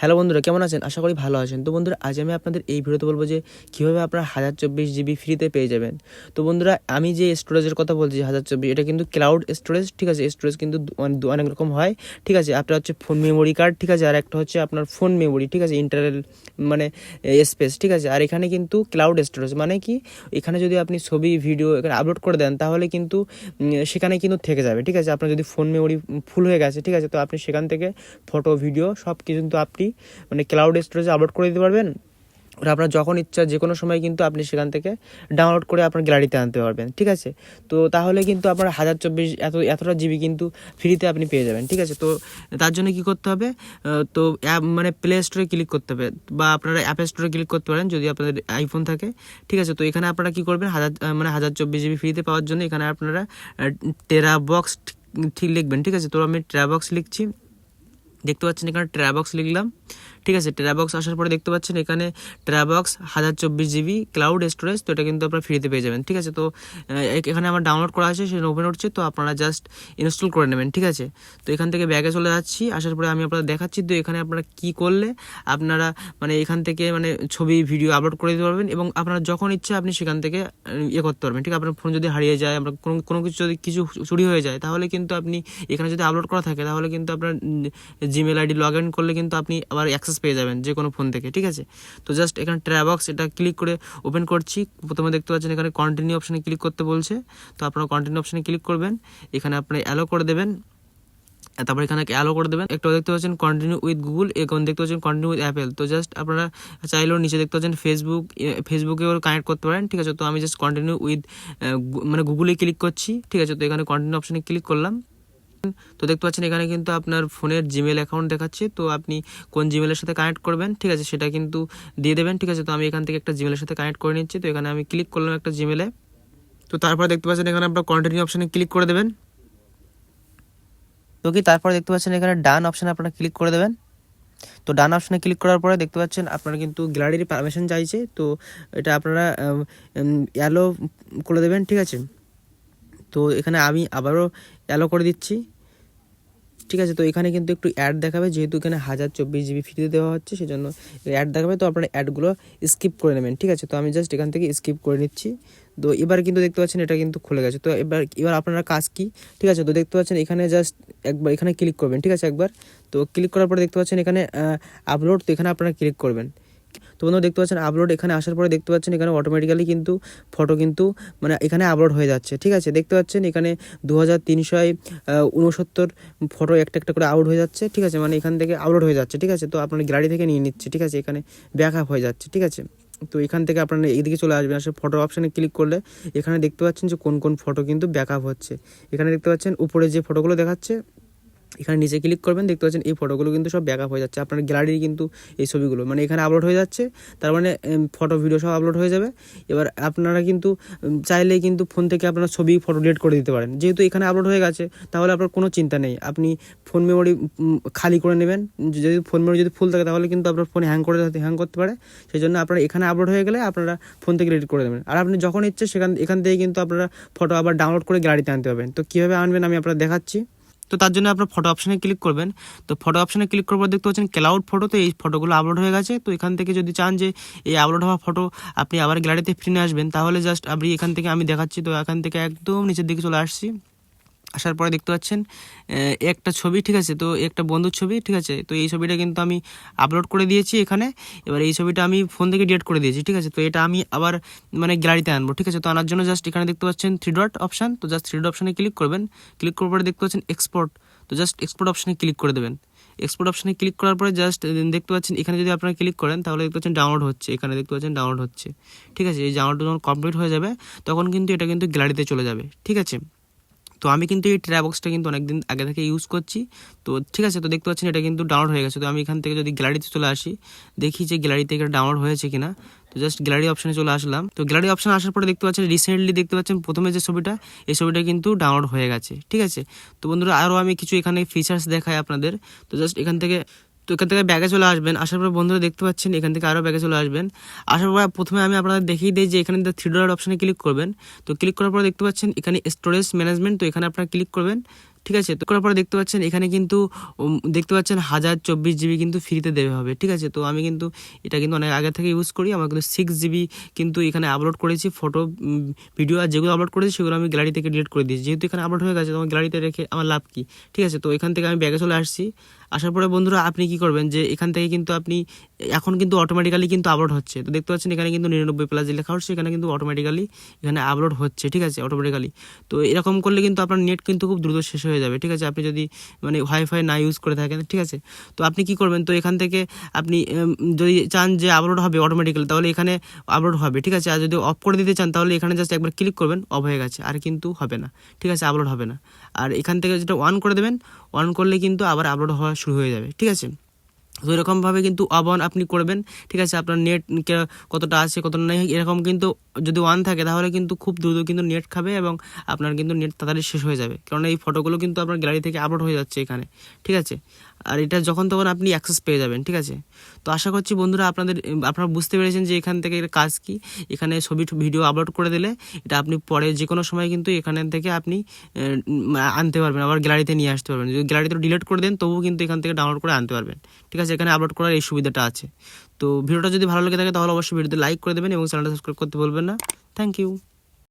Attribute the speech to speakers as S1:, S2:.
S1: Hello বন্ধুরা, কেমন আছেন? আশা করি ভালো আছেন। তো বন্ধুরা, আজ আমি আপনাদের এই ভিডিওতে বলব যে কীভাবে আপনারা হাজার চব্বিশ জিবি ফ্রিতে পেয়ে যাবেন। তো বন্ধুরা, আমি যে স্টোরেজের কথা বলছি, হাজার চব্বিশ, এটা কিন্তু ক্লাউড স্টোরেজ ঠিক আছে? স্টোরেজ কিন্তু মানে অনেক রকম হয়, ঠিক আছে? আপনার হচ্ছে ফোন মেমোরি কার্ড ঠিক আছে? আর একটা হচ্ছে আপনার ফোন মেমোরি ঠিক আছে? ইন্টারনাল মানে স্পেস ঠিক আছে? আর এখানে কিন্তু ক্লাউড স্টোরেজ মানে কি? এখানে যদি আপনি ছবি ভিডিও এখানে আপলোড করে দেন, তাহলে কিন্তু সেখানে কিন্তু থেকে যাবে, ঠিক আছে? আপনার যদি ফোন মেমোরি ফুল হয়ে গেছে, ঠিক আছে? তো আপনি সেখান থেকে ফটো ভিডিও সব কিছু কিন্তু আপনি মানে ক্লাউড স্টোরেজে আপলোড করে দিতে পারবেন। ওটা আপনার যখন ইচ্ছা যে কোনো সময় কিন্তু আপনি সেখান থেকে ডাউনলোড করে আপনার গ্যালারিতে আনতে পারবেন, ঠিক আছে? তো তাহলে কিন্তু আপনার হাজার চব্বিশ এত, এতটা জিবি কিন্তু ফ্রিতে আপনি পেয়ে যাবেন, ঠিক আছে? তো তার জন্য কি করতে হবে? তো অ্যাপ মানে প্লে স্টোরে ক্লিক করতে হবে বা আপনারা অ্যাপ স্টোরে ক্লিক করতে পারেন যদি আপনাদের আইফোন থাকে, ঠিক আছে? তো এখানে আপনারা কী করবেন? হাজার মানে হাজার চব্বিশ জিবি ফ্রিতে পাওয়ার জন্য এখানে আপনারা টেরা বক্স ঠিক লিখবেন, ঠিক আছে? তো আমি টেরা বক্স লিখছি। দেখতে পাচ্ছেন এখানে ট্র্যাবক্স লিখলাম। ঠিক আছে ট্রাবক্স আসার পরে দেখতে পাচ্ছেন এখানে ট্রাবক্স হাজার চব্বিশ জিবি ক্লাউড স্টোরেজ তো এটা কিন্তু আপনারা ফ্রিতে পেয়ে যাবেন, ঠিক আছে? তো এখানে আমার ডাউনলোড করা আছে সেটা ওপেন হচ্ছে, তো আপনারা জাস্ট ইনস্টল করে নেবেন, ঠিক আছে? তো এখান থেকে ব্যাগে চলে যাচ্ছি, আসার পরে আমি আপনারা দেখাচ্ছি, তো এখানে আপনারা কি করলে আপনারা মানে এখান থেকে মানে ছবি ভিডিও আপলোড করে দিতে পারবেন এবং আপনারা যখন ইচ্ছা আপনি সেখান থেকে ইয়ে করতে পারবেন, ঠিক আপনার ফোন যদি হারিয়ে যায় আপনার কোনো কোনো কিছু যদি কিছু চুরি হয়ে যায়, তাহলে কিন্তু আপনি এখানে যদি আপলোড করা থাকে, তাহলে কিন্তু আপনার জিমেল আইডি লগ ইন করলে কিন্তু আপনি আবার অ্যাক্সেস পেয়ে যাবেন যে কোনো ফোন থেকে, ঠিক আছে? তো জাস্ট এখানে ট্র্যাবক্স এটা ক্লিক করে ওপেন করছি। প্রথমে দেখতে পাচ্ছেন এখানে কন্টিনিউ অপশানে ক্লিক করতে বলছে। তো আপনারা কন্টিনিউ অপশানে ক্লিক করবেন। এখানে আপনি অ্যালো করে দেবেন। তারপর এখানে অ্যালো করে দেবেন। একটু দেখতে পাচ্ছেন কন্টিনিউ উইথ গুগল এখন দেখতে পাচ্ছেন কন্টিনিউ উইথ অ্যাপেল তো জাস্ট আপনারা চাইলেও নিচে দেখতে পাচ্ছেন ফেসবুক ফেসবুকেও কানেক্ট করতে পারেন, ঠিক আছে? তো আমি জাস্ট কন্টিনিউ উইথ মানে গুগলে ক্লিক করছি, ঠিক আছে? তো এখানে কন্টিনিউ অপশানে ক্লিক করলাম। তো দেখতে পাচ্ছেন এখানে কিন্তু আপনার ফোনের জিমেল অ্যাকাউন্ট দেখাচ্ছে। তো আপনি কোন জিমেলের সাথে কানেক্ট করবেন, ঠিক আছে, সেটা কিন্তু দিয়ে দেবেন, ঠিক আছে? তো আমি এখান থেকে একটা জিমেলের সাথে কানেক্ট করে নিচ্ছি। তো এখানে আমি ক্লিক করলাম একটা জিমেলে তো তারপর দেখতে পাচ্ছেন এখানে আপনার কন্টিনিউ অপশানে ক্লিক করে দেবেন। তো কি, তারপর দেখতে পাচ্ছেন এখানে ডান অপশানে আপনারা ক্লিক করে দেবেন। তো ডান অপশানে ক্লিক করার পরে দেখতে পাচ্ছেন আপনারা কিন্তু গ্যালারির পারমিশন চাইছে। তো এটা আপনারা অ্যালো করে দেবেন, ঠিক আছে? তো এখানে আমি আবারও অ্যালো করে দিচ্ছি। ঠিক আছে, তো এখানে কিন্তু একটু অ্যাড দেখাবে, যেহেতু এখানে হাজার চব্বিশ জিবি ফ্রিতে দেওয়া হচ্ছে, সেজন্য অ্যাড দেখাবে, তো আপনারা অ্যাডগুলো স্কিপ করে নেবেন, ঠিক আছে? তো আমি জাস্ট এখান থেকে স্কিপ করে নিচ্ছি। তো এবার কিন্তু দেখতে পাচ্ছেন, এটা কিন্তু খুলে গেছে। তো এবার এবার আপনারা কাজ কি? ঠিক আছে, তো দেখতে পাচ্ছেন, এখানে জাস্ট একবার, এখানে ক্লিক করবেন, ঠিক আছে, একবার? তো ক্লিক করার পরে দেখতে পাচ্ছেন, এখানে আপলোড তো এখানে আপনারা ক্লিক করবেন। তো বন্ধুরা দেখতে পাচ্ছেন আপলোড এখানে আসার পরে দেখতে পাচ্ছেন এখানে অটোমেটিক্যালি কিন্তু ফটো কিন্তু মানে এখানে আপলোড হয়ে যাচ্ছে, ঠিক আছে? দেখতে পাচ্ছেন এখানে দু হাজার তিনশো উনসত্তর ফটো একটা একটা করে আউট হয়ে যাচ্ছে, ঠিক আছে? মানে এখান থেকে আপলোড হয়ে যাচ্ছে, ঠিক আছে? তো আপনার গ্যালারি থেকে নিয়ে নিচ্ছে, ঠিক আছে? এখানে ব্যাক আপ হয়ে যাচ্ছে, ঠিক আছে? তো এখান থেকে আপনারা এইদিকে চলে আসবেন, আসলে ফটো অপশানে ক্লিক করলে এখানে দেখতে পাচ্ছেন যে কোন কোন ফটো কিন্তু ব্যাক আপ হচ্ছে। এখানে দেখতে পাচ্ছেন উপরে যে ফটোগুলো দেখাচ্ছে এখানে নিচে ক্লিক করবেন, দেখতে পাচ্ছেন এই ফটোগুলো কিন্তু সব ব্যাকআপ হয়ে যাচ্ছে। আপনার গ্যালারির কিন্তু এই ছবিগুলো মানে এখানে আপলোড হয়ে যাচ্ছে, তার মানে ফটো ভিডিও সব আপলোড হয়ে যাবে। এবার আপনারা কিন্তু চাইলে কিন্তু ফোন থেকে আপনারা ছবি ফটো ডিলিট করে দিতে পারেন। যেহেতু এখানে আপলোড হয়ে গেছে, তাহলে আপনার কোনো চিন্তা নেই। আপনি ফোন মেমোরি খালি করে নেবেন। যদি ফোন মেমোরি যদি ফুল থাকে, তাহলে কিন্তু আপনার ফোন হ্যাং করে হ্যাং করতে পারে। সেই জন্য আপনারা এখানে আপলোড হয়ে গেলে আপনারা ফোন থেকে ডিলিট করে দেবেন। আর আপনি যখন ইচ্ছে সেখান, এখান থেকে কিন্তু আপনারা ফটো আবার ডাউনলোড করে গ্যালারিতে আনতে পারবেন। তো কীভাবে আনবেন আমি আপনারা দেখাচ্ছি। তো তার জন্য আপনার ফটো অপশানে ক্লিক করবেন। তো ফটো অপশানে ক্লিক করার পর দেখতে পাচ্ছেন ক্লাউড ফটো তো এই ফটোগুলো আপলোড হয়ে গেছে। তো এখান থেকে যদি চান যে এই আপলোড হওয়া ফটো আপনি আবার গ্যালারিতে ফিরে আসবেন, তাহলে জাস্ট আপনি এখান থেকে আমি দেখাচ্ছি। তো এখান থেকে একদম নিচের দিকে চলে আসছি। আসার পরে দেখতে পাচ্ছেন একটা ছবি, ঠিক আছে? তো একটা বন্ধুর ছবি, ঠিক আছে? তো এই ছবিটা কিন্তু আমি আপলোড করে দিয়েছি এখানে। এবার এই ছবিটা আমি ফোন থেকে ডিলিট করে দিয়েছি, ঠিক আছে? তো এটা আমি আবার মানে গ্যালারিতে আনব, ঠিক আছে? তো আনার জন্য জাস্ট এখানে দেখতে পাচ্ছেন থ্রি ডট অপশান তো জাস্ট থ্রি ডট অপশানে ক্লিক করবেন। ক্লিক করার পরে দেখতে পাচ্ছেন এক্সপোর্ট তো জাস্ট এক্সপোর্ট অপশানে ক্লিক করে দেবেন। এক্সপোর্ট অপশানে ক্লিক করার পরে জাস্ট দেখতে পাচ্ছেন, এখানে যদি আপনারা ক্লিক করেন, তাহলে দেখতে পাচ্ছেন ডাউনলোড হচ্ছে। এখানে দেখতে পাচ্ছেন ডাউনলোড হচ্ছে। ঠিক আছে? এই ডাউনলোড যখন কমপ্লিট হয়ে যাবে, তখন কিন্তু এটা কিন্তু গ্যালারিতে চলে যাবে। ঠিক আছে? তো আমি কিন্তু এই ট্র্যাবক্সটা কিন্তু অনেকদিন আগে থেকে ইউজ করছি। তো ঠিক আছে, তো দেখতে পাচ্ছেন এটা কিন্তু ডাউনলোড হয়ে গেছে। তো আমি এখান থেকে যদি গ্যালারিতে চলে আসি, দেখি যে গ্যালারিতে এটা ডাউনলোড হয়েছে কিনা। তো জাস্ট গ্যালারি অপশানে চলে আসলাম। তো গ্যালারি অপশান আসার পরে দেখতে পাচ্ছেন রিসেন্টলি দেখতে পাচ্ছেন প্রথমে যে ছবিটা, এই ছবিটা কিন্তু ডাউনলোড হয়ে গেছে। ঠিক আছে? তো বন্ধুরা আরও আমি কিছু এখানে ফিচার্স দেখাই আপনাদের। তো জাস্ট এখান থেকে তো এখান থেকে ব্যাগে চলে আসবেন, আসার পর বন্ধুরা দেখতে পাচ্ছেন এখান থেকে আরও ব্যাগে চলে আসবেন। আসার পর প্রথমে আমি আপনাদের দেখিয়ে দিই যে এখানে থ্রি ডলার অপশানে ক্লিক করবেন। তো ক্লিক করার পর দেখতে পাচ্ছেন এখানে স্টোরেজ ম্যানেজমেন্ট তো এখানে আপনারা ক্লিক করবেন। ঠিক আছে? তো করার পরে দেখতে পাচ্ছেন এখানে কিন্তু দেখতে পাচ্ছেন হাজার চব্বিশ জিবি কিন্তু ফ্রিতে দেবে হবে, ঠিক আছে? তো আমি কিন্তু এটা কিন্তু অনেক আগে থেকে ইউজ করি, আমার কিন্তু সিক্স জিবি কিন্তু এখানে আপলোড করেছি ফটো ভিডিও আর যেগুলো আপলোড করেছি সেগুলো আমি গ্যালারি থেকে ডিলিট করে দিয়েছি। যেহেতু এখানে আপলোড হয়ে গেছে, তো আমার গ্যালারিতে রেখে আমার লাভ কি? ঠিক আছে? তো এখান থেকে আমি ব্যাগে চলে আসছি। আসার পরে বন্ধুরা আপনি কি করবেন যে এখান থেকে কিন্তু আপনি, এখন কিন্তু অটোমেটিক্যালি কিন্তু আপলোড হচ্ছে। তো দেখতে পাচ্ছেন এখানে কিন্তু নিরানব্বই প্লাস যে লেখা হচ্ছে এখানে কিন্তু অটোমেটিক্যালি এখানে আপলোড হচ্ছে, ঠিক আছে? অটোমেটিক্যালি তো এরকম করলে কিন্তু আপনার নেট কিন্তু খুব দ্রুত শেষ হয়ে যাবে, ঠিক আছে? আপনি যদি মানে ওয়াইফাই না ইউজ করে থাকেন, ঠিক আছে? তো আপনি কি করবেন? তো এখান থেকে আপনি যদি চান যে আপলোড হবে অটোমেটিক্যালি তাহলে এখানে আপলোড হবে, ঠিক আছে? আর যদি অফ করে দিতে চান, তাহলে এখানে জাস্ট একবার ক্লিক করবেন অফ হয়ে গেছে, আর কিন্তু হবে না, ঠিক আছে? আপলোড হবে না। আর এখান থেকে যেটা অন করে দেবেন অন করলে কিন্তু আবার আপলোড হওয়া শুরু হয়ে যাবে, ঠিক আছে? তো এরকমভাবে কিন্তু অন আপনি করবেন, ঠিক আছে? আপনার নেট কতটা আছে, কতটা নেই, এরকম কিন্তু যদি ওয়ান থাকে, তাহলে কিন্তু খুব দ্রুত কিন্তু নেট খাবে এবং আপনার কিন্তু নেট তাড়াতাড়ি শেষ হয়ে যাবে। কারণ এই ফটোগুলো কিন্তু আপনার গ্যালারি থেকে আপলোড হয়ে যাচ্ছে এখানে, ঠিক আছে? আর এটা যখন তখন আপনি অ্যাক্সেস পেয়ে যাবেন, ঠিক আছে? তো আশা করছি বন্ধুরা আপনাদের, আপনারা বুঝতে পেরেছেন যে এখান থেকে কাজ কি। এখানে ছবি ভিডিও আপলোড করে দিলে এটা আপনি পরে যে কোনো সময় কিন্তু এখান থেকে আপনি আনতে পারবেন, আবার গ্যালারিতে নিয়ে আসতে পারবেন। যদি গ্যালারিতে ডিলিট করে দেন, তবুও কিন্তু এখান থেকে ডাউনলোড করে আনতে পারবেন। ঠিক আছে? এখানে আপলোড করার এই সুবিধাটা আছে। তো ভিডিওটা যদি ভালো লেগে থাকে, তাহলে অবশ্যই ভিডিওতে লাইক করে দেবেন এবং চ্যানেলটা সাবস্ক্রাইব করতে বলবেন না। Thank you